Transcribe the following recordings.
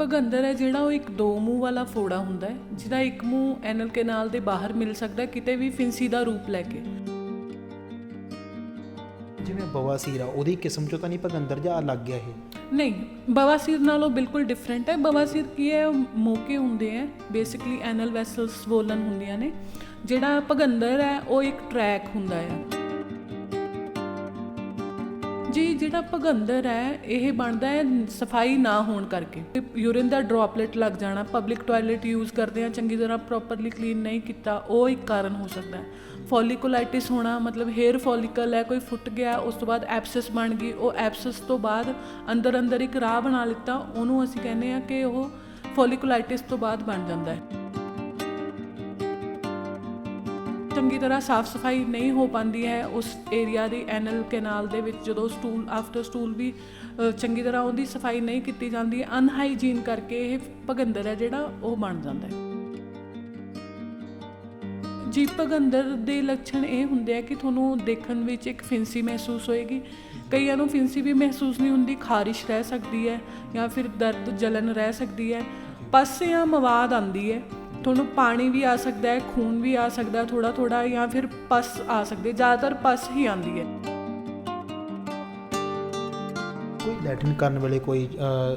ਭਗੰਦਰ ਹੈ ਜਿਹੜਾ ਉਹ ਇੱਕ ਦੋ ਮੂੰਹ ਵਾਲਾ ਫੋੜਾ ਹੁੰਦਾ ਹੈ ਜਿਹਦਾ ਇੱਕ ਮੂੰਹ ਐਨਲ ਕੈਨਾਲ ਦੇ ਬਾਹਰ ਮਿਲ ਸਕਦਾ ਕਿਤੇ ਵੀ ਫਿੰਸੀ ਦਾ ਰੂਪ ਲੈ ਕੇ। ਜਿਵੇਂ ਬਵਾਸੀਰ ਆ ਉਹਦੀ ਕਿਸਮ ਚੋਂ ਤਾਂ ਨਹੀਂ ਭਗੰਦਰ ਜਾਂ ਲੱਗ ਗਿਆ ਇਹ? ਨਹੀਂ ਬਵਾਸੀਰ ਨਾਲੋਂ ਬਿਲਕੁਲ ਡਿਫਰੈਂਟ ਹੈ। ਬਵਾਸੀਰ ਕੀ ਹੈ ਮੋਕੇ ਹੁੰਦੇ ਹੈ ਬੇਸਿਕਲੀ ਐਨਲ ਵੈਸਲਸ ਸਵੋਲਨ ਹੁੰਦੀਆਂ ਨੇ ਜਿਹੜਾ ਭਗੰਦਰ ਹੈ ਉਹ ਇੱਕ ਟਰੈਕ ਹੁੰਦਾ ਹੈ। ਜੀ, ਜਿਹੜਾ ਭਗੰਦਰ ਹੈ, ਇਹ ਬਣਦਾ ਹੈ ਸਫ਼ਾਈ ਨਾ ਹੋਣ ਕਰਕੇ। ਯੂਰਿਨ ਦਾ ਡ੍ਰੌਪਲੇਟ ਲੱਗ ਜਾਣਾ ਪਬਲਿਕ ਟਾਇਲਟ ਯੂਜ਼ ਕਰਦੇ ਆ ਚੰਗੀ ਤਰ੍ਹਾਂ ਪ੍ਰੋਪਰਲੀ ਕਲੀਨ ਨਹੀਂ ਕੀਤਾ, ਉਹ ਇੱਕ ਕਾਰਨ ਹੋ ਸਕਦਾ ਹੈ। ਫੋਲੀਕੁਲਾਈਟਿਸ ਹੋਣਾ, ਮਤਲਬ ਹੇਅਰ ਫੋਲੀਕਲ ਹੈ, ਕੋਈ ਫੁੱਟ ਗਿਆ, ਉਸ ਤੋਂ ਬਾਅਦ ਐਪਸਿਸ ਬਣ ਗਈ, ਉਹ ਐਪਸਿਸ ਤੋਂ ਬਾਅਦ ਅੰਦਰ ਅੰਦਰ ਇੱਕ ਰਾਹ ਬਣਾ ਲਿੱਤਾ, ਉਹਨੂੰ ਅਸੀਂ ਕਹਿੰਦੇ ਆ ਕਿ ਉਹ ਫੋਲੀਕੁਲਾਈਟਿਸ ਤੋਂ ਬਾਅਦ ਬਣ ਜਾਂਦਾ ਹੈ। ਚੰਗੀ ਤਰ੍ਹਾਂ ਸਾਫ਼ ਸਫ਼ਾਈ ਨਹੀਂ ਹੋ ਪਾਉਂਦੀ ਹੈ, ਉਸ ਏਰੀਆ ਦੀ ਐਨਲ ਕੈਨਾਲ ਦੇ ਵਿੱਚ ਜਦੋਂ ਸਟੂਲ ਆਫਟਰ ਸਟੂਲ ਵੀ ਚੰਗੀ ਤਰ੍ਹਾਂ ਉਹਦੀ ਸਫ਼ਾਈ ਨਹੀਂ ਕੀਤੀ ਜਾਂਦੀ ਅਨਹਾਈਜੀਨ ਕਰਕੇ ਇਹ ਭਗੰਦਰ ਹੈ ਜਿਹੜਾ ਉਹ ਬਣ ਜਾਂਦਾ ਹੈ। ਜੀ, ਭਗੰਦਰ ਦੇ ਲੱਛਣ ਇਹ ਹੁੰਦੇ ਆ ਕਿ ਤੁਹਾਨੂੰ ਦੇਖਣ ਵਿੱਚ ਇੱਕ ਫਿੰਸੀ ਮਹਿਸੂਸ ਹੋਏਗੀ। ਕਈਆਂ ਨੂੰ ਫਿੰਸੀ ਵੀ ਮਹਿਸੂਸ ਨਹੀਂ ਹੁੰਦੀ, ਖਾਰਿਸ਼ ਰਹਿ ਸਕਦੀ ਹੈ ਜਾਂ ਫਿਰ ਦਰਦ ਜਲਨ ਰਹਿ ਸਕਦੀ ਹੈ। ਪਸ ਜਾਂ ਮਵਾਦ ਆਂਦੀ ਹੈ। ਤੁਹਾਨੂੰ ਪਾਣੀ ਵੀ ਆ ਸਕਦਾ ਹੈ ਖੂਨ ਵੀ ਆ ਸਕਦਾ ਹੈ ਥੋੜਾ ਥੋੜਾ ਜਾਂ ਫਿਰ ਪਸ ਆ ਸਕਦੀ ਜ਼ਿਆਦਾਤਰ ਪਸ ਹੀ ਆਂਦੀ ਹੈ। ਕੋਈ ਲੈਟਰਿਨ ਕਰਨ ਵੇਲੇ ਕੋਈ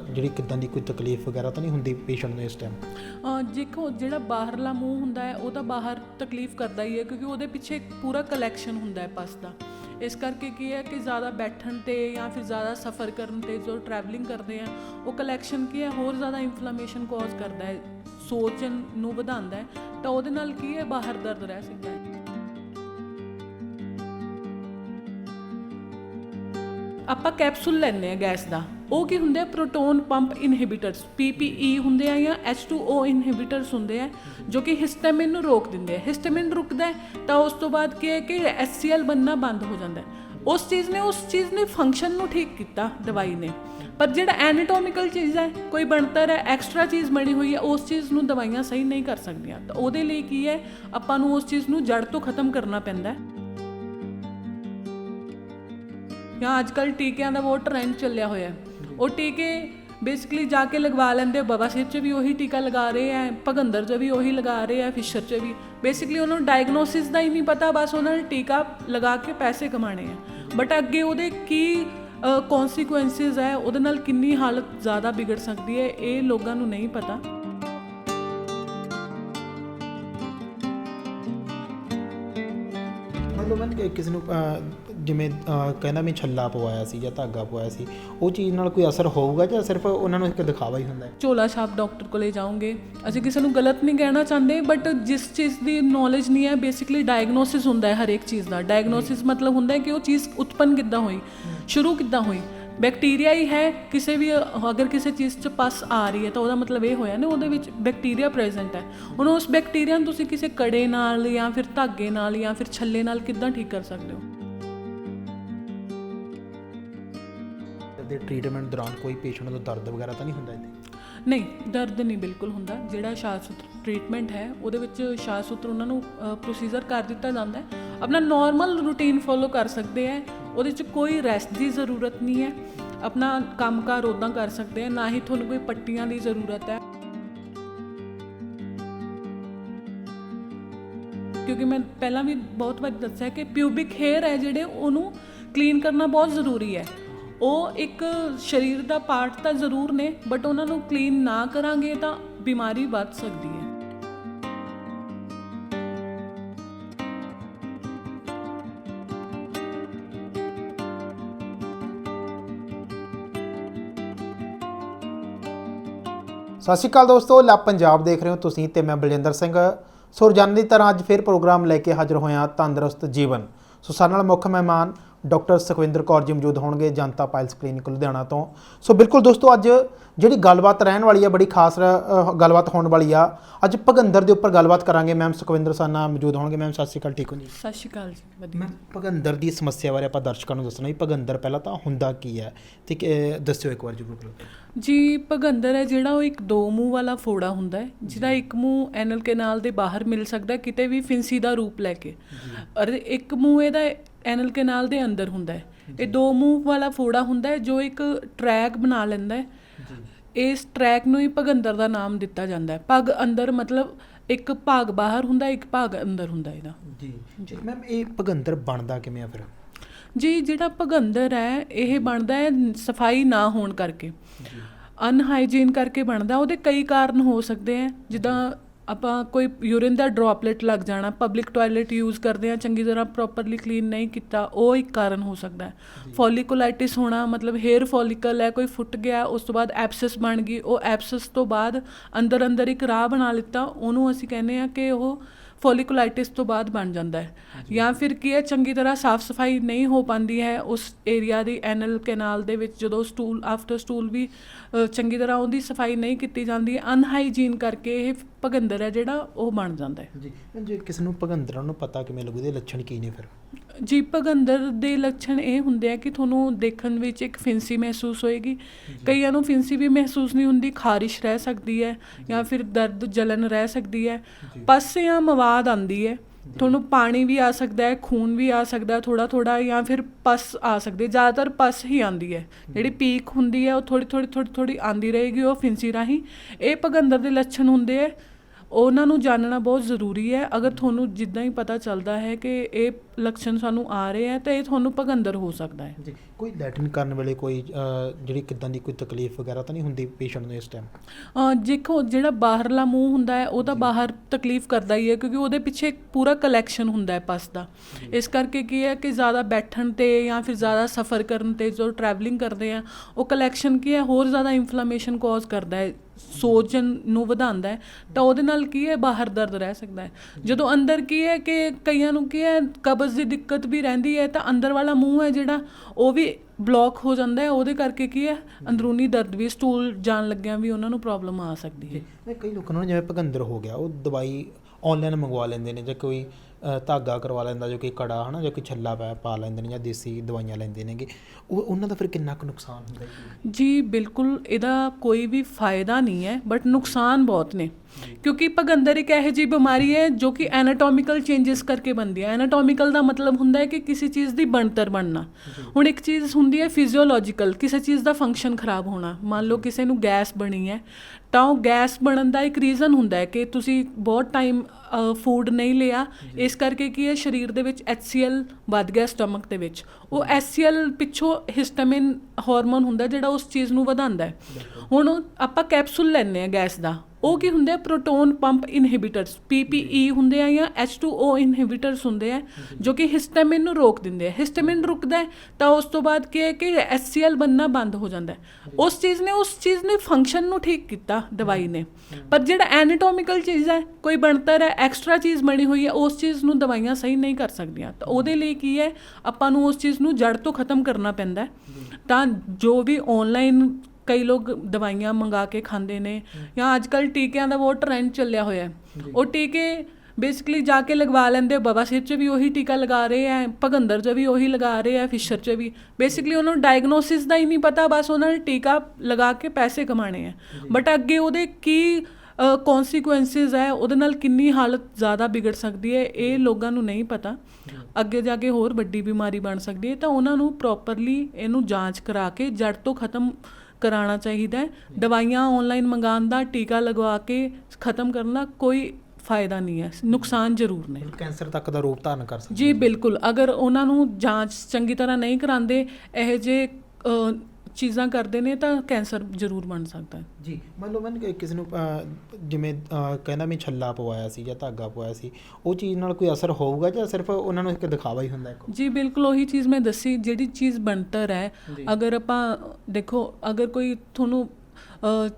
ਜਿਹੜੀ ਕਿਦਾਂ ਦੀ ਕੋਈ ਤਕਲੀਫ ਵਗੈਰਾ ਤਾਂ ਨਹੀਂ ਹੁੰਦੀ ਪੇਸ਼ੈਂਟ ਨੂੰ ਇਸ ਟਾਈਮ ਦੇਖੋ ਜਿਹੜਾ ਬਾਹਰਲਾ ਮੂੰਹ ਹੁੰਦਾ ਹੈ ਉਹ ਤਾਂ ਬਾਹਰ ਤਕਲੀਫ ਕਰਦਾ ਹੀ ਹੈ ਕਿਉਂਕਿ ਉਹਦੇ ਪਿੱਛੇ ਪੂਰਾ ਕਲੈਕਸ਼ਨ ਹੁੰਦਾ ਹੈ ਪਸ ਦਾ। ਇਸ ਕਰਕੇ ਕੀ ਹੈ ਕਿ ਜ਼ਿਆਦਾ ਬੈਠਣ ਤੇ ਜਾਂ ਫਿਰ ਜ਼ਿਆਦਾ ਸਫ਼ਰ ਕਰਨ ਤੇ ਜੋ ਟਰੈਵਲਿੰਗ ਕਰਦੇ ਆ ਉਹ ਕਲੈਕਸ਼ਨ ਕੀ ਹੈ ਹੋਰ ਜ਼ਿਆਦਾ ਇਨਫਲੇਮੇਸ਼ਨ ਕਾਜ਼ ਕਰਦਾ ਹੈ। ਸੋਚ ਨੂੰ ਵਧਾਉਂਦਾ ਹੈ, ਤਾਂ ਉਹਦੇ ਨਾਲ ਕੀ ਹੈ? ਬਾਹਰ ਦਰਦ ਰਹਿ ਸਕਦਾ ਹੈ। ਆਪਾਂ ਕੈਪਸੂਲ ਲੈਂਦੇ ਆ ਗੈਸ ਦਾ। ਉਹ ਕੀ ਹੁੰਦੇ ਆ? ਪ੍ਰੋਟੋਨ ਪੰਪ ਇਨਹਿਬਿਟਰਸ PPE ਹੁੰਦੇ ਆ ਜਾਂ H2O ਇਨਹਿਬਿਟਰਸ ਹੁੰਦੇ ਆ, ਜੋ ਕਿ ਹਿਸਟਾਮਿਨ ਨੂੰ ਰੋਕ ਦਿੰਦੇ ਆ। ਹਿਸਟਾਮਿਨ ਰੁਕਦਾ ਹੈ, ਤਾਂ ਉਸ ਤੋਂ ਬਾਅਦ ਕੀ ਹੈ ਕਿ HCl ਬਣਨਾ ਬੰਦ ਹੋ ਜਾਂਦਾ ਹੈ। ਉਸ ਚੀਜ਼ ਨੇ, ਉਸ ਚੀਜ਼ ਨੇ ਫੰਕਸ਼ਨ ਨੂੰ ਠੀਕ ਕੀਤਾ ਦਵਾਈ ਨੇ। ਪਰ ਜਿਹੜਾ ਐਨਾਟੋਮਿਕਲ ਚੀਜ਼ ਹੈ, ਕੋਈ ਬਣਤਰ ਹੈ ਐਕਸਟਰਾ ਚੀਜ਼ ਬਣੀ ਹੋਈ ਹੈ, ਉਸ ਚੀਜ਼ ਨੂੰ ਦਵਾਈਆਂ ਸਹੀ ਨਹੀਂ ਕਰ ਸਕਦੀਆਂ। ਤਾਂ ਉਹਦੇ ਲਈ ਕੀ ਹੈ, ਆਪਾਂ ਨੂੰ ਉਸ ਚੀਜ਼ ਨੂੰ ਜੜ ਤੋਂ ਖਤਮ ਕਰਨਾ ਪੈਂਦਾ ਹੈ। ਜਾਂ ਅੱਜ ਕੱਲ ਟੀਕਿਆਂ ਦਾ ਬਹੁਤ ਟ੍ਰੈਂਡ ਚੱਲਿਆ ਹੋਇਆ ਉਹ ਟੀਕੇ ਬੇਸਿਕਲੀ ਜਾ ਕੇ ਲਗਵਾ ਲੈਂਦੇ ਹੋ, ਬਾਬਾ ਬਵਾਸੀਰ 'ਚ ਵੀ ਉਹੀ ਟੀਕਾ ਲਗਾ ਰਹੇ ਆ ਭਗੰਦਰ 'ਚ ਵੀ ਉਹੀ ਲਗਾ ਰਹੇ ਆ ਫਿਸ਼ਰ 'ਚ ਵੀ। ਬੇਸਿਕਲੀ ਉਹਨਾਂ ਨੂੰ ਡਾਇਗਨੋਸਿਸ ਦਾ ਹੀ ਨਹੀਂ ਪਤਾ, ਬਸ ਉਹਨਾਂ ਨੇ ਟੀਕਾ ਲਗਾ ਕੇ ਪੈਸੇ ਕਮਾਣੇ ਆ ਬਟ ਅੱਗੇ ਉਹਦੇ ਕੀ ਕਨਸੀਕੁਐਂਸਿਸ ਹੈ ਉਹਦੇ ਨਾਲ ਕਿੰਨੀ ਹਾਲਤ ਜ਼ਿਆਦਾ ਵਿਗੜ ਸਕਦੀ ਹੈ ਇਹ ਲੋਕਾਂ ਨੂੰ ਨਹੀਂ ਪਤਾ। ਮਤਲਬ ਮੈਂ ਕਿਸੇ ਨੂੰ ਜਿਵੇਂ ਕਹਿੰਦਾ ਮੈਂ ਛੱਲਾ ਪਵਾਇਆ ਸੀ ਜਾਂ ਧਾਗਾ ਪਵਾਇਆ ਸੀ, ਉਹ ਚੀਜ਼ ਨਾਲ ਕੋਈ ਅਸਰ ਹੋਊਗਾ ਜਾਂ ਸਿਰਫ ਉਹਨਾਂ ਨੂੰ ਇੱਕ ਦਿਖਾਵਾ ਹੀ ਹੁੰਦਾ ਹੈ? ਝੋਲਾ ਛਾਪ ਡਾਕਟਰ ਕੋਲੇ ਜਾਓਗੇ। ਅਸੀਂ ਕਿਸੇ ਨੂੰ ਗਲਤ ਨਹੀਂ ਕਹਿਣਾ ਚਾਹੁੰਦੇ ਬਟ ਜਿਸ ਚੀਜ਼ ਦੀ ਨੌਲੇਜ ਨਹੀਂ ਹੈ ਬੇਸਿਕਲੀ ਡਾਇਗਨੋਸਿਸ ਹੁੰਦਾ ਹੈ ਹਰ ਇੱਕ ਚੀਜ਼ ਦਾ। ਡਾਇਗਨੋਸਿਸ ਮਤਲਬ ਹੁੰਦਾ ਹੈ ਕਿ ਉਹ ਚੀਜ਼ ਉਤਪੰਨ ਕਿੱਦਾਂ ਹੋਈ, ਸ਼ੁਰੂ ਕਿੱਦਾਂ ਹੋਈ। ਬੈਕਟੀਰੀਆ ਹੀ ਹੈ, ਕਿਸੇ ਵੀ, ਅਗਰ ਕਿਸੇ ਚੀਜ਼ 'ਚ ਪਸ ਆ ਰਹੀ ਹੈ, ਤਾਂ ਉਹਦਾ ਮਤਲਬ ਇਹ ਹੋਇਆ ਨਾ, ਉਹਦੇ ਵਿੱਚ ਬੈਕਟੀਰੀਆ ਪ੍ਰੈਜ਼ੈਂਟ ਹੈ। ਹੁਣ ਉਸ ਬੈਕਟੀਰੀਆ ਨੂੰ ਤੁਸੀਂ ਕਿਸੇ ਕੜੇ ਨਾਲ ਜਾਂ ਫਿਰ ਧਾਗੇ ਨਾਲ ਜਾਂ ਫਿਰ ਛੱਲੇ ਨਾਲ ਕਿੱਦਾਂ ਠੀਕ ਕਰ ਸਕਦੇ ਹੋ? ਦੇ ਟ੍ਰੀਟਮੈਂਟ ਦੌਰਾਨ ਕੋਈ ਪੇਸ਼ੈਂਟ ਨੂੰ ਦਰਦ ਵਗੈਰਾ ਤਾਂ ਨਹੀਂ ਹੁੰਦਾ ਇਹਦੇ ਨਹੀਂ, ਦਰਦ ਨਹੀਂ ਬਿਲਕੁਲ ਹੁੰਦਾ, ਜਿਹੜਾ ਸ਼ਾਸਤਰ ਟ੍ਰੀਟਮੈਂਟ ਹੈ, ਉਹਦੇ ਵਿੱਚ ਸ਼ਾਸਤਰ ਉਹਨਾਂ ਨੂੰ ਪ੍ਰੋਸੀਜਰ ਕਰ ਦਿੱਤਾ ਜਾਂਦਾ ਹੈ। ਆਪਣਾ ਨਾਰਮਲ ਰੂਟੀਨ ਫੋਲੋ ਕਰ ਸਕਦੇ ਹੈ, ਉਹਦੇ 'ਚ ਕੋਈ ਰੈਸਟ ਦੀ ਜ਼ਰੂਰਤ ਨਹੀਂ ਹੈ, ਆਪਣਾ ਕੰਮਕਾਰ ਉਦਾਂ ਕਰ ਸਕਦੇ ਆ ਨਾ ਹੀ ਤੁਹਾਨੂੰ ਕੋਈ ਪੱਟੀਆਂ ਦੀ ਜ਼ਰੂਰਤ ਹੈ। ਕਿਉਂਕਿ ਮੈਂ ਪਹਿਲਾਂ ਵੀ ਬਹੁਤ ਵਾਰ ਦੱਸਿਆ ਕਿ ਪਿਊਬਿਕ ਹੇਅਰ ਹੈ ਜਿਹੜੇ, ਉਹਨੂੰ ਕਲੀਨ ਕਰਨਾ ਬਹੁਤ ਜ਼ਰੂਰੀ ਹੈ। ਉਹ ਇੱਕ ਸਰੀਰ ਦਾ ਪਾਰਟ ਤਾਂ ਜ਼ਰੂਰ ਨੇ ਬਟ ਉਹਨਾਂ ਨੂੰ ਕਲੀਨ ਨਾ ਕਰਾਂਗੇ ਤਾਂ ਬਿਮਾਰੀ ਵੱਧ ਸਕਦੀ ਹੈ। ਸਤਿ ਸ਼੍ਰੀ ਅਕਾਲ ਦੋਸਤੋ, ਲਾ ਪੰਜਾਬ ਦੇਖ ਰਹੇ ਹੋ ਤੁਸੀਂ ਤੇ ਮੈਂ ਬਲਜਿੰਦਰ ਸਿੰਘ। ਸੋ ਰੋਜ਼ਾਨਾ ਦੀ ਤਰ੍ਹਾਂ ਅੱਜ ਫਿਰ ਪ੍ਰੋਗਰਾਮ ਲੈ ਕੇ ਹਾਜ਼ਰ ਹੋਇਆ ਤੰਦਰੁਸਤ ਜੀਵਨ। ਸੋ ਸਾਡੇ ਨਾਲ ਮੁੱਖ ਮਹਿਮਾਨ ਡਾਕਟਰ ਸੁਖਵਿੰਦਰ ਕੌਰ ਜੀ ਮੌਜੂਦ ਹੋਣਗੇ ਜਨਤਾ ਪਾਇਲਸ ਕਲੀਨਿਕ ਲੁਧਿਆਣਾ ਤੋਂ। ਸੋ ਬਿਲਕੁਲ ਦੋਸਤੋ ਅੱਜ ਜਿਹੜੀ ਗੱਲਬਾਤ ਰਹਿਣ ਵਾਲੀ ਆ ਬੜੀ ਖਾਸ ਗੱਲਬਾਤ ਹੋਣ ਵਾਲੀ ਆ ਅੱਜ ਭਗੰਦਰ ਦੇ ਉੱਪਰ ਗੱਲਬਾਤ ਕਰਾਂਗੇ। ਮੈਮ ਸੁਖਵਿੰਦਰ ਸਾਨਾ ਮੌਜੂਦ ਹੋਣਗੇ। ਮੈਮ ਸਤਿ ਸ਼੍ਰੀ ਅਕਾਲ ਠੀਕ ਹੋ ਜੀ? ਸਤਿ ਸ਼੍ਰੀ ਅਕਾਲ ਜੀ ਵਧੀਆ। ਮੈਮ ਭਗੰਦਰ ਦੀ ਸਮੱਸਿਆ ਬਾਰੇ ਆਪਾਂ ਦਰਸ਼ਕਾਂ ਨੂੰ ਦੱਸਣਾ। ਵੀ ਭਗੰਦਰ ਪਹਿਲਾਂ ਤਾਂ ਹੁੰਦਾ ਕੀ ਹੈ? ਤੇ ਦੱਸਿਓ ਇੱਕ ਵਾਰ ਜਰੂਰ। ਜੀ ਭਗੰਦਰ ਹੈ ਜਿਹੜਾ ਉਹ ਇੱਕ ਦੋ ਮੂੰਹ ਵਾਲਾ ਫੋੜਾ ਹੁੰਦਾ ਹੈ ਜਿਹਦਾ ਇੱਕ ਮੂੰਹ ਐਨਲ ਕੈਨਾਲ ਦੇ ਬਾਹਰ ਮਿਲ ਸਕਦਾ ਕਿਤੇ ਵੀ ਫਿੰਸੀ ਦਾ ਰੂਪ ਲੈ ਕੇ। ਔਰ ਇੱਕ ਮੂੰਹ ਇਹਦਾ ਐਨਲ ਕੈਨਾਲ ਦੇ ਅੰਦਰ ਹੁੰਦਾ ਹੈ। ਇਹ ਦੋ ਮੂੰਹ ਵਾਲਾ ਫੋੜਾ ਹੁੰਦਾ ਹੈ ਜੋ ਇੱਕ ਟਰੈਕ ਬਣਾ ਲੈਂਦਾ ਹੈ। ਇਸ ਟਰੈਕ ਨੂੰ ਹੀ ਭਗੰਦਰ ਦਾ ਨਾਮ ਦਿੱਤਾ ਜਾਂਦਾ ਹੈ। ਪਗ ਅੰਦਰ ਮਤਲਬ ਇੱਕ ਭਾਗ ਬਾਹਰ ਹੁੰਦਾ ਇੱਕ ਭਾਗ ਅੰਦਰ ਹੁੰਦਾ ਇਹਦਾ। ਜੀ। ਜੀ। ਮੈਮ ਇਹ ਭਗੰਦਰ ਬਣਦਾ ਕਿਵੇਂ ਆ ਫਿਰ? ਜੀ ਜਿਹੜਾ ਭਗੰਦਰ ਹੈ ਇਹ ਬਣਦਾ ਹੈ ਸਫ਼ਾਈ ਨਾ ਹੋਣ ਕਰਕੇ। ਅਨਹਾਈਜੀਨ ਕਰਕੇ ਬਣਦਾ ਉਹਦੇ ਕਈ ਕਾਰਨ ਹੋ ਸਕਦੇ ਆ ਜਿੱਦਾਂ ਆਪਾਂ ਕੋਈ ਯੂਰਿਨ ਦਾ ਡ੍ਰੌਪਲੇਟ ਲੱਗ ਜਾਣਾ ਪਬਲਿਕ ਟਾਇਲਟ ਯੂਜ਼ ਕਰਦੇ ਆ ਚੰਗੀ ਤਰ੍ਹਾਂ ਪ੍ਰੋਪਰਲੀ ਕਲੀਨ ਨਹੀਂ ਕੀਤਾ ਉਹ ਇੱਕ ਕਾਰਨ ਹੋ ਸਕਦਾ ਹੈ। ਫੋਲੀਕੁਲਾਈਟਿਸ ਹੋਣਾ ਮਤਲਬ ਹੇਅਰ ਫੋਲੀਕਲ ਹੈ ਕੋਈ ਫੁੱਟ ਗਿਆ ਉਸ ਤੋਂ ਬਾਅਦ ਐਪਸਿਸ ਬਣ ਗਈ ਉਹ ਐਪਸਿਸ ਤੋਂ ਬਾਅਦ ਅੰਦਰ ਅੰਦਰ ਇੱਕ ਰਾਹ ਬਣਾ ਲਿੱਤਾ ਉਹਨੂੰ ਅਸੀਂ ਕਹਿੰਦੇ ਆ ਕਿ ਉਹ ਫੋਲੀਕੁਲਾਈਟਿਸ ਤੋਂ ਬਾਅਦ ਬਣ ਜਾਂਦਾ ਹੈ। ਜਾਂ ਫਿਰ ਕੀ ਹੈ ਚੰਗੀ ਤਰ੍ਹਾਂ ਸਾਫ਼ ਸਫ਼ਾਈ ਨਹੀਂ ਹੋ ਪਾਉਂਦੀ ਹੈ ਉਸ ਏਰੀਆ ਦੀ ਐਨਲ ਕੈਨਾਲ ਦੇ ਵਿੱਚ ਜਦੋਂ ਸਟੂਲ ਆਫਟਰ ਸਟੂਲ ਵੀ ਚੰਗੀ ਤਰ੍ਹਾਂ ਉਹਦੀ ਸਫ਼ਾਈ ਨਹੀਂ ਕੀਤੀ ਜਾਂਦੀ ਅਨਹਾਈਜੀਨ ਕਰਕੇ ਇਹ ਭਗੰਦਰ ਹੈ ਜਿਹੜਾ ਉਹ ਬਣ ਜਾਂਦਾ ਹੈ। ਜੀ ਜੇ ਕਿਸੇ ਨੂੰ ਭਗੰਦਰਾਂ ਨੂੰ ਪਤਾ ਕਿਵੇਂ ਲੱਗੂ ਇਹਦੇ ਲੱਛਣ ਕੀ ਨੇ ਫਿਰ? ਜੀ ਭਗੰਦਰ ਦੇ ਲੱਛਣ ਇਹ ਹੁੰਦੇ ਆ ਕਿ ਤੁਹਾਨੂੰ ਦੇਖਣ ਵਿੱਚ ਇੱਕ ਫਿੰਸੀ ਮਹਿਸੂਸ ਹੋਏਗੀ। ਕਈਆਂ ਨੂੰ ਫਿੰਸੀ ਵੀ ਮਹਿਸੂਸ ਨਹੀਂ ਹੁੰਦੀ ਖਾਰਿਸ਼ ਰਹਿ ਸਕਦੀ ਹੈ ਜਾਂ ਫਿਰ ਦਰਦ ਜਲਨ ਰਹਿ ਸਕਦੀ ਹੈ। ਪਸ ਜਾਂ ਮਵਾਦ ਆਂਦੀ ਹੈ। ਤੁਹਾਨੂੰ ਪਾਣੀ ਵੀ ਆ ਸਕਦਾ ਹੈ ਖੂਨ ਵੀ ਆ ਸਕਦਾ ਹੈ ਥੋੜਾ ਥੋੜਾ ਜਾਂ ਫਿਰ ਪਸ ਆ ਸਕਦੀ ਹੈ। ਜ਼ਿਆਦਾਤਰ ਪਸ ਹੀ ਆਂਦੀ ਹੈ। ਜਿਹੜੀ ਪੀਕ ਹੁੰਦੀ ਹੈ ਉਹ ਥੋੜੀ ਥੋੜੀ ਥੋੜੀ ਥੋੜੀ ਆਂਦੀ ਰਹੇਗੀ ਉਹ ਫਿੰਸੀ ਰਾਹੀਂ। ਇਹ ਭਗੰਦਰ ਦੇ ਲੱਛਣ ਹੁੰਦੇ ਹੈ। ਉਹਨਾਂ ਨੂੰ ਜਾਣਨਾ ਬਹੁਤ ਜ਼ਰੂਰੀ ਹੈ। ਅਗਰ ਤੁਹਾਨੂੰ ਜਿੱਦਾਂ ਹੀ ਪਤਾ ਚੱਲਦਾ ਹੈ ਕਿ ਇਹ ਲੱਛਣ ਸਾਨੂੰ ਆ ਰਹੇ ਹੈ ਤਾਂ ਇਹ ਤੁਹਾਨੂੰ ਭਗੰਦਰ ਹੋ ਸਕਦਾ ਹੈ। ਜੀ। ਕੋਈ ਲੈਟਿਨ ਕਰਨ ਵੇਲੇ ਕੋਈ ਜਿਹੜੀ ਕਿਦਾਂ ਦੀ ਕੋਈ ਤਕਲੀਫ ਵਗੈਰਾ ਤਾਂ ਨਹੀਂ ਹੁੰਦੀ ਪੇਸ਼ੈਂਟ ਨੂੰ ਇਸ ਟਾਈਮ ਦੇਖੋ ਜਿਹੜਾ ਬਾਹਰਲਾ ਮੂੰਹ ਹੁੰਦਾ ਹੈ ਉਹ ਤਾਂ ਬਾਹਰ ਤਕਲੀਫ ਕਰਦਾ ਹੀ ਹੈ ਕਿਉਂਕਿ ਉਹਦੇ ਪਿੱਛੇ ਪੂਰਾ ਕਲੈਕਸ਼ਨ ਹੁੰਦਾ ਹੈ ਪਸ ਦਾ। ਇਸ ਕਰਕੇ ਕੀ ਹੈ ਕਿ ਜ਼ਿਆਦਾ ਬੈਠਣ ਤੇ ਜਾਂ ਫਿਰ ਜ਼ਿਆਦਾ ਸਫ਼ਰ ਕਰਨ ਤੇ ਜੋ ਟਰੈਵਲਿੰਗ ਕਰਦੇ ਆ ਉਹ ਕਲੈਕਸ਼ਨ ਕੀ ਹੈ ਹੋਰ ਜ਼ਿਆਦਾ ਇਨਫਲੇਮੇਸ਼ਨ ਕਾਜ਼ ਕਰਦਾ ਹੈ। ਸੋਜਨ ਨੂੰ ਵਧਾਉਂਦਾ ਹੈ, ਤਾਂ ਉਹਦੇ ਨਾਲ ਕੀ ਹੈ, ਬਾਹਰ ਦਰਦ ਰਹਿ ਸਕਦਾ ਹੈ। ਜਦੋਂ ਅੰਦਰ ਕੀ ਹੈ ਕਿ ਕਈਆਂ ਨੂੰ ਕੀ ਹੈ, ਕਬਜ਼ ਦੀ ਦਿੱਕਤ ਵੀ ਰਹਿੰਦੀ ਹੈ, ਤਾਂ ਅੰਦਰ ਵਾਲਾ ਮੂੰਹ ਹੈ ਜਿਹੜਾ, ਉਹ ਵੀ ਬਲੌਕ ਹੋ ਜਾਂਦਾ ਹੈ। ਉਹਦੇ ਕਰਕੇ ਕੀ ਹੈ, ਅੰਦਰੂਨੀ ਦਰਦ ਵੀ ਸਟੂਲ ਜਾਣ ਲੱਗਿਆਂ ਵੀ ਉਹਨਾਂ ਨੂੰ ਪ੍ਰੋਬਲਮ ਆ ਸਕਦੀ ਹੈ। ਕਈ ਲੋਕਾਂ ਨੂੰ ਜਿਵੇਂ ਭਗੰਦਰ ਹੋ ਗਿਆ, ਉਹ ਦਵਾਈ ਆਨਲਾਈਨ ਮੰਗਵਾ ਲੈਂਦੇ ਨੇ ਜਾਂ ਕੋਈ ਧਾਗਾ ਕਰਵਾ ਲੈਂਦਾ, ਜੋ ਕਿ ਕੜਾ ਹਨਾ, ਜੋ ਕਿ ਛੱਲਾ ਪਾ ਪਾ ਲੈਂਦੇ ਨੇ ਜਾਂ ਦੇਸੀ ਦਵਾਈਆਂ ਲੈਂਦੇ ਨੇਗੇ। ਉਹ, ਉਹਨਾਂ ਦਾ ਫਿਰ ਕਿੰਨਾ ਕੁ ਨੁਕਸਾਨ ਹੁੰਦਾ ਜੀ? ਬਿਲਕੁਲ ਇਹਦਾ ਕੋਈ ਵੀ ਫਾਇਦਾ ਨਹੀਂ ਹੈ ਬਟ ਨੁਕਸਾਨ ਬਹੁਤ ਨੇ। ਕਿਉਂਕਿ ਭਗੰਦਰ ਇੱਕ ਇਹੋ ਜਿਹੀ ਬਿਮਾਰੀ ਹੈ ਜੋ ਕਿ ਐਨਾਟੋਮਿਕਲ ਚੇਂजेस ਕਰਕੇ ਬਣਦੀ ਹੈ। ਐਨਾਟੋਮਿਕਲ ਦਾ ਮਤਲਬ ਹੁੰਦਾ ਹੈ ਕਿ ਕਿਸੇ ਚੀਜ਼ ਦੀ ਬਣਤਰ ਬਣਨਾ। ਹੁਣ ਇੱਕ ਚੀਜ਼ ਹੁੰਦੀ ਹੈ ਫਿਜ਼ੀਓਲੋਜੀਕਲ ਕਿਸੇ ਚੀਜ਼ ਦਾ ਫੰਕਸ਼ਨ ਖਰਾਬ ਹੋਣਾ। ਮੰਨ ਲਓ ਕਿਸੇ ਨੂੰ ਗੈਸ ਬਣੀ ਹੈ ਤਾਂ ਉਹ ਗੈਸ ਬਣਨ ਦਾ ਇੱਕ ਰੀਜ਼ਨ ਹੁੰਦਾ ਹੈ ਕਿ ਤੁਸੀਂ ਬਹੁਤ ਟਾਈਮ ਫੂਡ ਨਹੀਂ ਲਿਆ। ਇਸ ਕਰਕੇ ਕੀ ਹੈ ਸਰੀਰ ਦੇ ਵਿੱਚ HCl ਵੱਧ ਗਿਆ ਸਟਮਕ ਦੇ ਵਿੱਚ। ਉਹ HCl ਪਿੱਛੋਂ ਹਿਸਟਾਮਿਨ ਹਾਰਮੋਨ ਹੁੰਦਾ ਜਿਹੜਾ ਉਸ ਚੀਜ਼ ਨੂੰ ਵਧਾਉਂਦਾ ਹੈ। ਹੁਣ ਆਪਾਂ ਕੈਪਸੂਲ ਲੈਂਦੇ ਆ ਗੈਸ ਦਾ। ਉਹ ਕੀ ਹੁੰਦੇ ਆ? ਪ੍ਰੋਟੋਨ ਪੰਪ ਇਨਹਿਬਿਟਰਸ PPE ਹੁੰਦੇ ਆ ਜਾਂ H2O ਇਨਹਿਬਿਟਰਸ ਹੁੰਦੇ ਆ ਜੋ ਕਿ ਹਿਸਟਾਮਿਨ ਨੂੰ ਰੋਕ ਦਿੰਦੇ ਆ। ਹਿਸਟਾਮਿਨ ਰੁਕਦਾ ਤਾਂ ਉਸ ਤੋਂ ਬਾਅਦ ਕੀ ਹੈ ਕਿ HCl ਬੰਨਾ ਬੰਦ ਹੋ ਜਾਂਦਾ ਉਸ ਚੀਜ਼ ਨੇ ਉਸ ਚੀਜ਼ ਨੇ ਫੰਕਸ਼ਨ ਨੂੰ ਠੀਕ ਕੀਤਾ ਦਵਾਈ ਨੇ। ਪਰ ਜਿਹੜਾ ਐਨਾਟੋਮਿਕਲ ਚੀਜ਼ ਹੈ ਕੋਈ ਬਣਤਰ ਹੈ ਐਕਸਟਰਾ ਚੀਜ਼ ਬਣੀ ਹੋਈ ਹੈ ਉਸ ਚੀਜ਼ ਨੂੰ ਦਵਾਈਆਂ ਸਹੀ ਨਹੀਂ ਕਰ ਸਕਦੀਆਂ। ਤਾਂ ਉਹਦੇ ਲਈ ਕੀ ਹੈ? ਆਪਾਂ ਨੂੰ ਉਸ ਚੀਜ਼ ਨੂੰ ਜੜ ਤੋਂ ਖਤਮ ਕਰਨਾ ਪੈਂਦਾ ਤਾਂ ਜੋ ਵੀ ਆਨਲਾਈਨ ਕਈ ਲੋਕ ਦਵਾਈਆਂ ਮੰਗਾ ਕੇ ਖਾਂਦੇ ਨੇ ਜਾਂ ਅੱਜ ਕੱਲ ਟੀਕਿਆਂ ਦਾ ਬਹੁਤ ਟ੍ਰੈਂਡ ਚੱਲਿਆ ਹੋਇਆ ਹੈ। ਉਹ ਟੀਕੇ ਬੇਸਿਕਲੀ ਜਾ ਕੇ ਲਗਵਾ ਲੈਂਦੇ ਬਵਾਸੀਰ 'ਚ ਵੀ ਉਹੀ ਟੀਕਾ ਲਗਾ ਰਹੇ ਆ ਭਗੰਦਰ 'ਚ ਵੀ ਉਹੀ ਲਗਾ ਰਹੇ ਆ ਫਿਸ਼ਰ 'ਚ ਵੀ। ਬੇਸਿਕਲੀ ਉਹਨਾਂ ਨੂੰ ਡਾਇਗਨੋਸਿਸ ਦਾ ਹੀ ਨਹੀਂ ਪਤਾ ਬਸ ਉਹਨਾਂ ਨੇ ਟੀਕਾ ਲਗਾ ਕੇ ਪੈਸੇ ਕਮਾਣੇ ਆ। ਬਟ ਅੱਗੇ ਉਹਦੇ ਕੀ ਕਨਸੀਕੁਐਂਸਿਸ ਹੈ ਉਹਦੇ ਨਾਲ ਕਿੰਨੀ ਹਾਲਤ ਜ਼ਿਆਦਾ ਵਿਗੜ ਸਕਦੀ ਹੈ ਇਹ ਲੋਕਾਂ ਨੂੰ ਨਹੀਂ ਪਤਾ। ਅੱਗੇ ਜਾ ਕੇ ਹੋਰ ਵੱਡੀ ਬਿਮਾਰੀ ਬਣ ਸਕਦੀ ਹੈ ਤਾਂ ਉਹਨਾਂ ਨੂੰ ਪ੍ਰੋਪਰਲੀ ਇਹਨੂੰ ਜਾਂਚ ਕਰਾ ਕੇ ਜੜ ਤੋਂ ਖਤਮ ਕਰਾਉਣਾ ਚਾਹੀਦਾ ਹੈ। ਦਵਾਈਆਂ ਆਨਲਾਈਨ ਮੰਗਾਉਣ ਦਾ ਟੀਕਾ ਲਗਵਾ ਕੇ ਖਤਮ ਕਰਨ ਦਾ ਕੋਈ ਫਾਇਦਾ ਨਹੀਂ ਹੈ ਨੁਕਸਾਨ ਜ਼ਰੂਰ ਨੇ। ਕੈਂਸਰ ਤੱਕ ਦਾ ਰੂਪ ਧਾਰਨ ਕਰ ਸਕਦਾ ਜੀ ਬਿਲਕੁਲ। ਅਗਰ ਉਹਨਾਂ ਨੂੰ ਜਾਂਚ ਚੰਗੀ ਤਰ੍ਹਾਂ ਨਹੀਂ ਕਰਾਉਂਦੇ ਇਹ ਜੇ ਚੀਜ਼ਾਂ ਕਰਦੇ ਨੇ ਤਾਂ ਕੈਂਸਰ ਜ਼ਰੂਰ ਬਣ ਸਕਦਾ ਹੈ। ਜੀ ਮੰਨ ਲਓ ਮੈਂ ਕਿ- ਕਿਸੇ ਨੂੰ ਅਹ, ਜਿਵੇਂ ਅਹ, ਕਹਿੰਦਾ ਮੈਂ ਛੱਲਾ ਪਵਾਇਆ ਸੀ ਜਾਂ ਧਾਗਾ ਪਵਾਇਆ ਸੀ ਉਹ ਚੀਜ਼ ਨਾਲ ਕੋਈ ਅਸਰ ਹੋਊਗਾ ਜਾਂ ਸਿਰਫ ਉਹਨਾਂ ਨੂੰ ਇੱਕ ਦਿਖਾਵਾ ਹੀ ਹੁੰਦਾ ਇੱਕ ਜੀ ਬਿਲਕੁਲ ਉਹੀ ਚੀਜ਼ ਮੈਂ ਦੱਸੀ ਜਿਹੜੀ ਚੀਜ਼ ਬਣਤਰ ਹੈ ਅਗਰ ਆਪਾਂ ਦੇਖੋ ਅਗਰ ਕੋਈ ਤੁਹਾਨੂੰ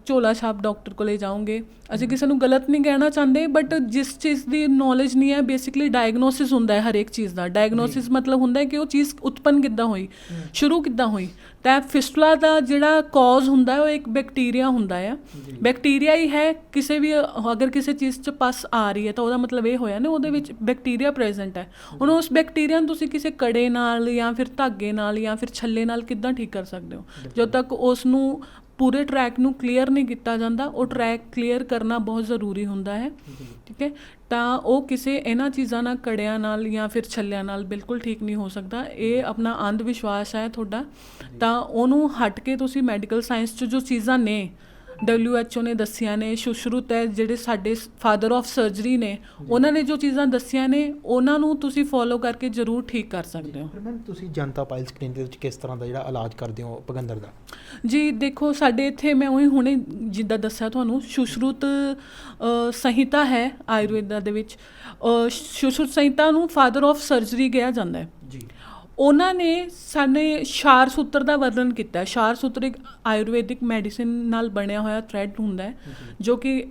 ਝੋਲਾ ਛਾਪ ਡਾਕਟਰ ਕੋਲੇ ਜਾਓਗੇ। ਅਸੀਂ ਕਿਸੇ ਨੂੰ ਗਲਤ ਨਹੀਂ ਕਹਿਣਾ ਚਾਹੁੰਦੇ ਬਟ ਜਿਸ ਚੀਜ਼ ਦੀ ਨੌਲੇਜ ਨਹੀਂ ਹੈ ਬੇਸਿਕਲੀ ਡਾਇਗਨੋਸਿਸ ਹੁੰਦਾ ਹੈ ਹਰ ਇੱਕ ਚੀਜ਼ ਦਾ। ਡਾਇਗਨੋਸਿਸ ਮਤਲਬ ਹੁੰਦਾ ਹੈ ਕਿ ਉਹ ਚੀਜ਼ ਉਤਪਨ ਕਿੱਦਾਂ ਹੋਈ ਸ਼ੁਰੂ ਕਿੱਦਾਂ ਹੋਈ। ਤਾਂ ਫਿਸਟੂਲਾ ਦਾ ਜਿਹੜਾ ਕਾਜ਼ ਹੁੰਦਾ ਹੈ ਉਹ ਇੱਕ ਬੈਕਟੀਰੀਆ ਹੁੰਦਾ ਹੈ। ਬੈਕਟੀਰੀਆ ਹੀ ਹੈ ਕਿਸੇ ਵੀ ਅਗਰ ਕਿਸੇ ਚੀਜ਼ 'ਚ ਪਸ ਆ ਰਹੀ ਹੈ ਤਾਂ ਉਹਦਾ ਮਤਲਬ ਇਹ ਹੋਇਆ ਨਾ ਉਹਦੇ ਵਿੱਚ ਬੈਕਟੀਰੀਆ ਪ੍ਰੈਜ਼ੈਂਟ ਹੈ। ਹੁਣ ਉਸ ਬੈਕਟੀਰੀਆ ਨੂੰ ਤੁਸੀਂ ਕਿਸੇ ਕੜੇ ਨਾਲ ਜਾਂ ਫਿਰ ਧਾਗੇ ਨਾਲ ਜਾਂ ਫਿਰ ਛੱਲੇ ਨਾਲ ਕਿੱਦਾਂ ਠੀਕ ਕਰ ਸਕਦੇ ਹੋ? ਜਦੋਂ ਤੱਕ ਉਸ ਨੂੰ ਪੂਰੇ ਟਰੈਕ ਨੂੰ ਕਲੀਅਰ ਨਹੀਂ ਕੀਤਾ ਜਾਂਦਾ, ਉਹ ਟਰੈਕ ਕਲੀਅਰ ਕਰਨਾ ਬਹੁਤ ਜ਼ਰੂਰੀ ਹੁੰਦਾ ਹੈ, ਠੀਕ ਹੈ? ਤਾਂ ਉਹ ਕਿਸੇ ਇਹਨਾਂ ਚੀਜ਼ਾਂ ਨਾਲ, ਕੜਿਆਂ ਨਾਲ ਜਾਂ ਫਿਰ ਛੱਲਿਆਂ ਨਾਲ ਬਿਲਕੁਲ ਠੀਕ ਨਹੀਂ ਹੋ ਸਕਦਾ। ਇਹ ਆਪਣਾ ਅੰਧ ਵਿਸ਼ਵਾਸ ਹੈ ਤੁਹਾਡਾ। ਤਾਂ ਉਹਨੂੰ ਹਟ ਕੇ ਤੁਸੀਂ ਮੈਡੀਕਲ ਸਾਇੰਸ 'ਚ ਜੋ ਚੀਜ਼ਾਂ ਨੇ WHO ਨੇ ਦੱਸੀਆਂ ਨੇ ਸੁਸ਼ਰੂਤ ਹੈ ਜਿਹੜੇ ਸਾਡੇ ਫਾਦਰ ਆਫ ਸਰਜਰੀ ਨੇ ਉਹਨਾਂ ਨੇ ਜੋ ਚੀਜ਼ਾਂ ਦੱਸੀਆਂ ਨੇ ਉਹਨਾਂ ਨੂੰ ਤੁਸੀਂ ਫੋਲੋ ਕਰਕੇ ਜ਼ਰੂਰ ਠੀਕ ਕਰ ਸਕਦੇ ਹੋ। ਫਿਰ ਮੈਮ ਤੁਸੀਂ ਜਨਤਾ ਪਾਇਲਸ ਕਲੀਨਿਕ ਦੇ ਵਿੱਚ ਕਿਸ ਤਰ੍ਹਾਂ ਦਾ ਜਿਹੜਾ ਇਲਾਜ ਕਰਦੇ ਹੋ ਭਗੰਦਰ ਦਾ? ਜੀ ਦੇਖੋ ਸਾਡੇ ਇੱਥੇ ਮੈਂ ਉਹੀ ਹੁਣੇ ਜਿੱਦਾਂ ਦੱਸਿਆ ਤੁਹਾਨੂੰ ਸੁਸ਼ਰੂਤ ਸੰਹਿਤਾ ਹੈ ਆਯੁਰਵੇਦਾ ਦੇ ਵਿੱਚ। ਸੁਸ਼ਰੂਤ ਸੰਹਿਤਾ ਨੂੰ ਫਾਦਰ ਆਫ ਸਰਜਰੀ ਕਿਹਾ ਜਾਂਦਾ ਹੈ। ਜੀ। ਉਹਨਾਂ ਨੇ ਸਾਡੇ ਸ਼ਾਰ ਸੂਤਰ ਦਾ ਵਰਣਨ ਕੀਤਾ। ਸ਼ਾਰ ਸੂਤਰ ਇੱਕ ਆਯੁਰਵੈਦਿਕ ਮੈਡੀਸਿਨ ਨਾਲ ਬਣਿਆ ਹੋਇਆ ਥ੍ਰੈਡ ਹੁੰਦਾ ਹੈ ਜੋ। ਕਿ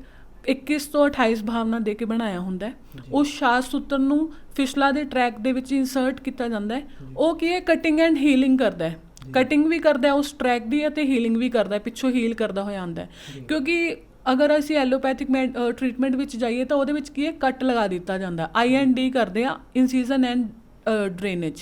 21 ਤੋਂ 28 ਭਾਵਨਾ ਦੇ ਕੇ ਬਣਾਇਆ ਹੁੰਦਾ ਹੈ। ਉਸ ਸ਼ਾਰ ਸੂਤਰ ਨੂੰ ਫਿਸ਼ਲਾ ਦੇ ਟਰੈਕ ਦੇ ਵਿੱਚ ਇਨਸਰਟ ਕੀਤਾ ਜਾਂਦਾ ਹੈ। ਉਹ ਕੀ ਹੈ? ਕਟਿੰਗ ਐਂਡ ਹੀਲਿੰਗ ਕਰਦਾ ਹੈ। ਕਟਿੰਗ ਵੀ ਕਰਦਾ ਹੈ ਉਸ ਟਰੈਕ ਦੀ ਅਤੇ ਹੀਲਿੰਗ ਵੀ ਕਰਦਾ ਹੈ ਪਿੱਛੋਂ ਹੀਲ ਕਰਦਾ ਹੋਇਆ ਆਉਂਦਾ ਹੈ। ਕਿਉਂਕਿ ਅਗਰ ਅਸੀਂ ਐਲੋਪੈਥਿਕ ਟ੍ਰੀਟਮੈਂਟ ਵਿੱਚ ਜਾਈਏ ਤਾਂ ਉਹਦੇ ਵਿੱਚ ਕੀ ਹੈ? ਕੱਟ ਲਗਾ ਦਿੱਤਾ ਜਾਂਦਾ। ਆਈ ਐਂਡ ਡੀ ਕਰਦੇ ਆ ਇਨਸੀਜ਼ਨ ਐਂਡ ਡਰੇਨੇਜ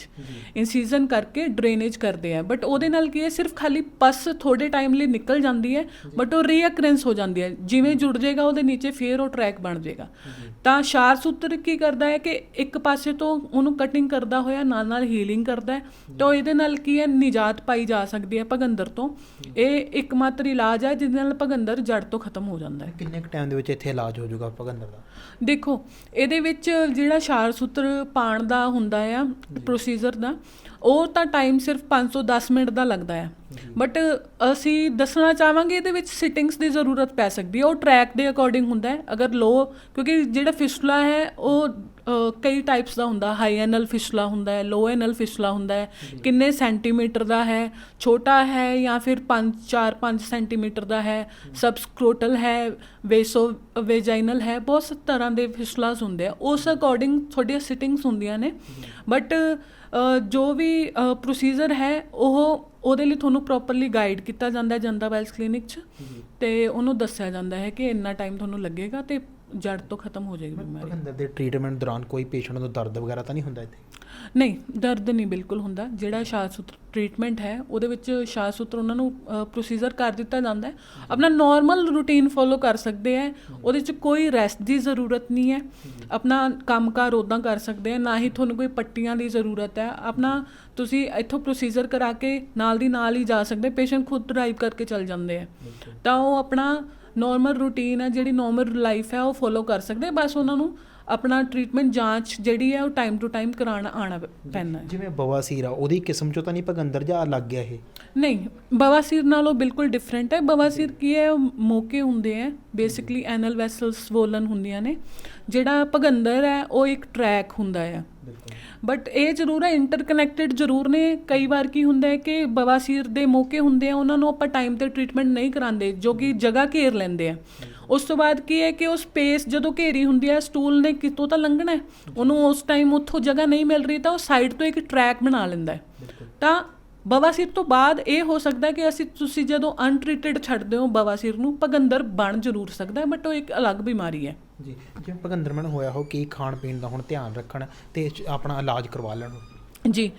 ਇਨਸੀਜ਼ਨ ਕਰਕੇ ਡਰੇਨੇਜ ਕਰਦੇ ਆ। ਬਟ ਉਹਦੇ ਨਾਲ ਕੀ ਹੈ ਸਿਰਫ ਖਾਲੀ ਪਸ ਥੋੜੇ ਟਾਈਮ ਲਈ ਨਿਕਲ ਜਾਂਦੀ ਹੈ ਬਟ ਉਹ ਰੀਅਕਰੈਂਸ ਹੋ ਜਾਂਦੀ ਹੈ। ਜਿਵੇਂ ਜੁੜ ਜਾਏਗਾ ਉਹਦੇ ਨੀਚੇ ਫੇਰ ਉਹ ਟਰੈਕ ਬਣ ਜਾਏਗਾ। ਤਾਂ ਸ਼ਾਰ ਸੂਤਰ ਕੀ ਕਰਦਾ ਹੈ ਕਿ ਇੱਕ ਪਾਸੇ ਤੋਂ ਉਹਨੂੰ ਕਟਿੰਗ ਕਰਦਾ ਹੋਇਆ ਨਾਲ ਨਾਲ ਹੀਲਿੰਗ ਕਰਦਾ ਹੈ। ਤਾਂ ਇਹਦੇ ਨਾਲ ਕੀ ਹੈ ਨਿਜਾਤ ਪਾਈ ਜਾ ਸਕਦੀ ਹੈ ਭਗੰਦਰ ਤੋਂ। ਇਹ ਇੱਕਮਾਤਰ ਇਲਾਜ ਹੈ ਜਿਹਦੇ ਨਾਲ ਭਗੰਦਰ ਜੜ ਤੋਂ ਖਤਮ ਹੋ ਜਾਂਦਾ ਹੈ। ਕਿੰਨੇ ਕੁ ਟਾਈਮ ਦੇ ਵਿੱਚ ਇੱਥੇ ਇਲਾਜ ਹੋ ਜਾਊਗਾ ਭਗੰਦਰ ਦਾ? ਦੇਖੋ ਇਹਦੇ ਵਿੱਚ ਜਿਹੜਾ ਛਾਲ ਸੂਤਰ ਪਾਣ ਦਾ ਹੁੰਦਾ ਆ ਪ੍ਰੋਸੀਜਰ ਦਾ ਉਹ ਤਾਂ ਟਾਈਮ ਸਿਰਫ 510 ਮਿੰਟ ਦਾ ਲੱਗਦਾ ਆ। ਬਟ ਅਸੀਂ ਦੱਸਣਾ ਚਾਹਾਂਗੇ ਇਹਦੇ ਵਿੱਚ ਸਿਟਿੰਗਸ ਦੀ ਜ਼ਰੂਰਤ ਪੈ ਸਕਦੀ ਹੈ, ਉਹ ਟਰੈਕ ਦੇ ਅਕੋਰਡਿੰਗ ਹੁੰਦਾ ਹੈ, ਅਗਰ ਲੋ ਕਿਉਂਕਿ ਜਿਹੜਾ ਫਿਸਟਲਾ ਹੈ, ਉਹ ਕਈ ਟਾਈਪਸ ਦਾ ਹੁੰਦਾ ਹਾਈ ਐਨਲ ਫਿਸਟਲਾ ਹੁੰਦਾ ਹੈ ਲੋ ਐਨਲ ਫਿਸਟਲਾ ਹੁੰਦਾ ਹੈ, ਕਿੰਨੇ ਸੈਂਟੀਮੀਟਰ ਦਾ ਹੈ, ਛੋਟਾ ਹੈ ਜਾਂ ਫਿਰ 5 4 5 ਸੈਂਟੀਮੀਟਰ ਦਾ ਹੈ ਸਬਸਕ੍ਰੋਟਲ ਹੈ ਵੇਸੋ ਵੇਜਾਈਨਲ ਹੈ, ਬਹੁਤ ਤਰ੍ਹਾਂ ਦੇ ਫਿਸਟਲਾਸ ਹੁੰਦੇ ਆ, ਉਸ ਅਕੋਰਡਿੰਗ ਤੁਹਾਡੀਆਂ ਸਿਟਿੰਗਸ ਹੁੰਦੀਆਂ ਨੇ। ਬਟ ਜੋ ਵੀ ਪ੍ਰੋਸੀਜਰ ਹੈ, ਉਹ ਉਹਦੇ ਲਈ ਤੁਹਾਨੂੰ ਪ੍ਰੋਪਰਲੀ ਗਾਈਡ ਕੀਤਾ ਜਾਂਦਾ ਹੈ ਜਨਤਾ ਵੈਲਸ ਕਲੀਨਿਕ 'ਚ ਤੇ ਉਹਨੂੰ ਦੱਸਿਆ ਜਾਂਦਾ ਹੈ ਕਿ ਇੰਨਾ ਟਾਈਮ ਤੁਹਾਨੂੰ ਲੱਗੇਗਾ ਤੇ ਜੜ ਤੋਂ ਖਤਮ ਹੋ ਜਾਏਗੀ ਬਿਮਾਰੀ। ਭਗੰਦਰ ਦੇ ਟ੍ਰੀਟਮੈਂਟ ਦੌਰਾਨ ਕੋਈ ਪੇਸ਼ੈਂਟ ਨੂੰ ਦਰਦ ਵਗੈਰਾ ਤਾਂ ਨਹੀਂ ਹੁੰਦਾ ਇੱਥੇ? ਨਹੀਂ ਦਰਦ ਨਹੀਂ ਬਿਲਕੁਲ ਹੁੰਦਾ। ਜਿਹੜਾ ਸ਼ਾਸ ਸੂਤਰ ਟ੍ਰੀਟਮੈਂਟ ਹੈ ਉਹਦੇ ਵਿੱਚ ਸ਼ਾਸ ਸੂਤਰ ਉਹਨਾਂ ਨੂੰ ਪ੍ਰੋਸੀਜਰ ਕਰ ਦਿੱਤਾ ਜਾਂਦਾ ਹੈ। ਆਪਣਾ ਨਾਰਮਲ ਰੂਟੀਨ ਫੋਲੋ ਕਰ ਸਕਦੇ ਹੈ। ਉਹਦੇ 'ਚ ਕੋਈ ਰੈਸਟ ਦੀ ਜ਼ਰੂਰਤ ਨਹੀਂ ਹੈ। ਆਪਣਾ ਕੰਮਕਾਰ ਉਦਾਂ ਕਰ ਸਕਦੇ ਆ ਨਾ ਹੀ ਤੁਹਾਨੂੰ ਕੋਈ ਪੱਟੀਆਂ ਦੀ ਜ਼ਰੂਰਤ ਹੈ। ਆਪਣਾ ਤੁਸੀਂ ਇੱਥੋਂ ਪ੍ਰੋਸੀਜਰ ਕਰਾ ਕੇ ਨਾਲ ਦੀ ਨਾਲ ਹੀ ਜਾ ਸਕਦੇ ਪੇਸ਼ੈਂਟ ਖੁਦ ਡਰਾਈਵ ਕਰਕੇ ਚੱਲ ਜਾਂਦੇ ਆ ਤਾਂ ਉਹ ਆਪਣਾ ਨਾਰਮਲ ਰੂਟੀਨ ਹੈ ਜਿਹੜੀ ਨਾਰਮਲ ਲਾਈਫ ਹੈ ਉਹ ਫੋਲੋ ਕਰ ਸਕਦੇ। ਬਸ ਉਹਨਾਂ ਨੂੰ ਆਪਣਾ ਟ੍ਰੀਟਮੈਂਟ ਜਾਂਚ ਜਿਹੜੀ ਹੈ ਉਹ ਟਾਈਮ ਟੂ ਟਾਈਮ ਕਰਾਉਣਾ ਆਣਾ ਪੈਣਾ ਹੈ। ਜਿਵੇਂ ਬਵਾਸੀਰ ਆ ਉਹਦੀ ਕਿਸਮ ਚੋਂ ਤਾਂ ਨਹੀਂ ਭਗੰਦਰ ਜਾਂ ਲੱਗ ਗਿਆ ਇਹ? ਨਹੀਂ ਬਵਾਸੀਰ ਨਾਲੋਂ ਬਿਲਕੁਲ ਡਿਫਰੈਂਟ ਹੈ। ਬਵਾਸੀਰ ਕੀ ਹੈ ਮੌਕੇ ਹੁੰਦੇ ਆ ਬੇਸਿਕਲੀ ਐਨਲ ਵੈਸਲਸ ਸਵੋਲਨ ਹੁੰਦੀਆਂ ਨੇ। ਜਿਹੜਾ ਭਗੰਦਰ ਹੈ ਉਹ ਇੱਕ ਟਰੈਕ ਹੁੰਦਾ ਆ ਬਿਲਕੁਲ ਬਟ ਇਹ ਜ਼ਰੂਰ ਹੈ ਇੰਟਰਕਨੈਕਟਡ ਜ਼ਰੂਰ ਨੇ। ਕਈ ਵਾਰ ਕੀ ਹੁੰਦਾ ਹੈ ਕਿ ਬਵਾਸੀਰ ਦੇ ਮੌਕੇ ਹੁੰਦੇ ਆ ਉਹਨਾਂ ਨੂੰ ਆਪਾਂ ਟਾਈਮ ਤੇ ਟ੍ਰੀਟਮੈਂਟ ਨਹੀਂ ਕਰਾਉਂਦੇ ਜੋ ਕਿ ਜਗ੍ਹਾ ਘੇਰ ਲੈਂਦੇ ਆ। ਉਸ ਤੋਂ ਬਾਅਦ ਕੀ ਹੈ ਕਿ ਉਹ ਸਪੇਸ ਜਦੋਂ ਘੇਰੀ ਹੁੰਦੀ ਹੈ ਸਟੂਲ ਨੇ ਕਿਤੋਂ ਤਾਂ ਲੰਘਣਾ ਹੈ। ਉਹਨੂੰ ਉਸ ਟਾਈਮ ਉੱਥੋਂ ਜਗ੍ਹਾ ਨਹੀਂ ਮਿਲ ਰਹੀ ਤਾਂ ਉਹ ਸਾਈਡ ਤੋਂ ਇੱਕ ਟਰੈਕ ਬਣਾ ਲੈਂਦਾ ਹੈ। ਤਾਂ ਬਵਾਸੀਰ ਤੋਂ ਬਾਅਦ ਇਹ ਹੋ ਸਕਦਾ ਕਿ ਅਸੀਂ ਤੁਸੀਂ ਜਦੋਂ ਅਨਟ੍ਰੀਟਡ ਛੱਡਦੇ ਹੋ ਬਵਾਸੀਰ ਨੂੰ ਭਗੰਦਰ ਬਣ ਜ਼ਰੂਰ ਸਕਦਾ ਬਟ ਉਹ ਇੱਕ ਅਲੱਗ ਬਿਮਾਰੀ ਹੈ। ਜੀ ਜਿਵੇਂ ਭਗੰਦਰ ਮਨ ਹੋਇਆ ਹੋ ਕੀ ਖਾਣ ਪੀਣ ਦਾ ਹੁਣ ਧਿਆਨ ਰੱਖਣ ਤੇ ਆਪਣਾ ਇਲਾਜ ਕਰਵਾ ਲੈਣ? ਜੀ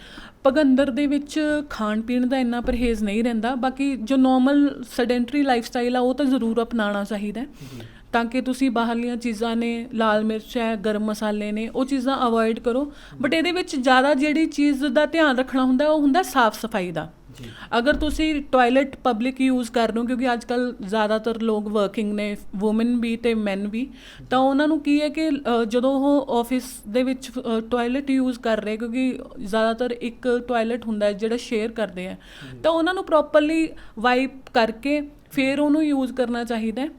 ਭਗੰਦਰ ਦੇ ਵਿੱਚ ਖਾਣ ਪੀਣ ਦਾ ਇੰਨਾ ਪਰਹੇਜ਼ ਨਹੀਂ ਰਹਿੰਦਾ ਬਾਕੀ ਜੋ ਨਾਰਮਲ ਸੈਡੈਂਟਰੀ ਲਾਈਫਸਟਾਈਲ ਆ ਉਹ ਤਾਂ ਜ਼ਰੂਰ ਅਪਣਾਉਣਾ ਚਾਹੀਦਾ ਹੈ। ਤਾਂ ਕਿ ਤੁਸੀਂ ਬਾਹਰਲੀਆਂ ਚੀਜ਼ਾਂ ਨੇ ਲਾਲ ਮਿਰਚ ਹੈ ਗਰਮ ਮਸਾਲੇ ਨੇ ਉਹ ਚੀਜ਼ਾਂ ਅਵੋਇਡ ਕਰੋ। ਬਟ ਇਹਦੇ ਵਿੱਚ ਜ਼ਿਆਦਾ ਜਿਹੜੀ ਚੀਜ਼ ਦਾ ਧਿਆਨ ਰੱਖਣਾ ਹੁੰਦਾ ਉਹ ਹੁੰਦਾ ਸਾਫ਼ ਸਫ਼ਾਈ ਦਾ। ਅਗਰ ਤੁਸੀਂ ਟਾਇਲਟ ਪਬਲਿਕ ਯੂਜ਼ ਕਰ ਰਹੇ ਹੋ ਕਿਉਂਕਿ ਅੱਜ ਕੱਲ ਜ਼ਿਆਦਾਤਰ ਲੋਕ ਵਰਕਿੰਗ ਨੇ ਔਮਨ ਵੀ ਤੇ ਮੈਨ ਵੀ ਤਾਂ ਉਹਨਾਂ ਨੂੰ ਕੀ ਹੈ ਕਿ ਜਦੋਂ ਉਹ ਆਫਿਸ ਦੇ ਵਿੱਚ ਟਾਇਲਟ ਯੂਜ਼ ਕਰ ਰਹੇ ਕਿਉਂਕਿ ਜ਼ਿਆਦਾਤਰ ਇੱਕ ਟਾਇਲਟ ਹੁੰਦਾ ਹੈ ਜਿਹੜਾ ਸ਼ੇਅਰ ਕਰਦੇ ਆ ਤਾਂ ਉਹਨਾਂ ਨੂੰ ਪ੍ਰੋਪਰਲੀ ਵਾਈਪ ਕਰਕੇ ਫਿਰ ਉਹਨੂੰ ਯੂਜ਼ ਕਰਨਾ ਚਾਹੀਦਾ ਹੈ।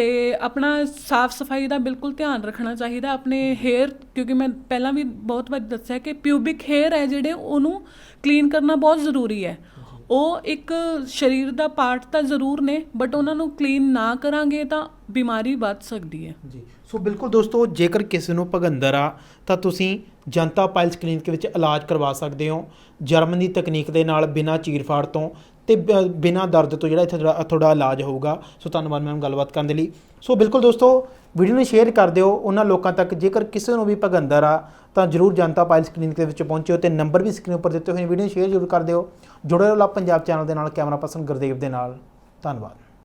ਤੇ ਆਪਣਾ ਸਾਫ਼ ਸਫ਼ਾਈ ਦਾ ਬਿਲਕੁਲ ਧਿਆਨ ਰੱਖਣਾ ਚਾਹੀਦਾ ਆਪਣੇ ਹੇਅਰ ਕਿਉਂਕਿ ਮੈਂ ਪਹਿਲਾਂ ਵੀ ਬਹੁਤ ਵਾਰ ਦੱਸਿਆ ਕਿ ਪਿਊਬਿਕ ਹੇਅਰ ਹੈ ਜਿਹੜੇ ਉਹਨੂੰ ਕਲੀਨ ਕਰਨਾ ਬਹੁਤ ਜ਼ਰੂਰੀ ਹੈ। ਉਹ ਇੱਕ ਸਰੀਰ ਦਾ ਪਾਰਟ ਤਾਂ ਜ਼ਰੂਰ ਨੇ ਬਟ ਉਹਨਾਂ ਨੂੰ ਕਲੀਨ ਨਾ ਕਰਾਂਗੇ ਤਾਂ ਬਿਮਾਰੀ ਵੱਧ ਸਕਦੀ ਹੈ। ਜੀ, ਸੋ ਬਿਲਕੁਲ ਦੋਸਤੋ, ਜੇਕਰ ਕਿਸੇ ਨੂੰ ਭਗੰਦਰ ਆ, ਤਾਂ ਤੁਸੀਂ ਜਨਤਾ ਪਾਇਲਸ ਕਲੀਨਿਕ ਵਿੱਚ ਇਲਾਜ ਕਰਵਾ ਸਕਦੇ ਹੋ। ਜਰਮਨ ਦੀ ਤਕਨੀਕ ਦੇ ਨਾਲ ਬਿਨਾਂ ਚੀਰਫਾੜ ਤੋਂ ਤੇ ਬ- ਬਿਨਾਂ ਦਰਦ ਤੋਂ ਜਿਹੜਾ ਇੱਥੇ ਤੁਹਾਡਾ ਇਲਾਜ ਹੋਊਗਾ। ਸੋ ਧੰਨਵਾਦ ਮੈਮ ਗੱਲਬਾਤ ਕਰਨ ਦੇ ਲਈ। ਸੋ ਬਿਲਕੁਲ ਦੋਸਤੋ ਵੀਡੀਓ ਨੂੰ ਸ਼ੇਅਰ ਕਰ ਦਿਓ। ਉਹਨਾਂ ਲੋਕਾਂ ਤੱਕ ਜੇਕਰ ਕਿਸੇ ਨੂੰ ਵੀ ਭਗੰਦਰ ਆ, ਤਾਂ ਜਰੂਰ ਜਨਤਾ ਪਾਇਲਸ ਕਲੀਨਿਕ ਦੇ ਵਿੱਚ ਪਹੁੰਚਿਓ ਤੇ ਨੰਬਰ ਵੀ ਸਕਰੀਨ ਉੱਪਰ ਦਿੱਤੇ ਹੋਏ ਨੇ। ਵੀਡੀਓ ਸ਼ੇਅਰ ਜ਼ਰੂਰ ਕਰ ਦਿਓ। ਜੁੜੇ ਰਹੋ ਲਾ ਪੰਜਾਬ ਚੈਨਲ ਦੇ ਨਾਲ, ਕੈਮਰਾ ਪਰਸਨ ਗੁਰਦੇਵ ਦੇ ਨਾਲ। ਧੰਨਵਾਦ।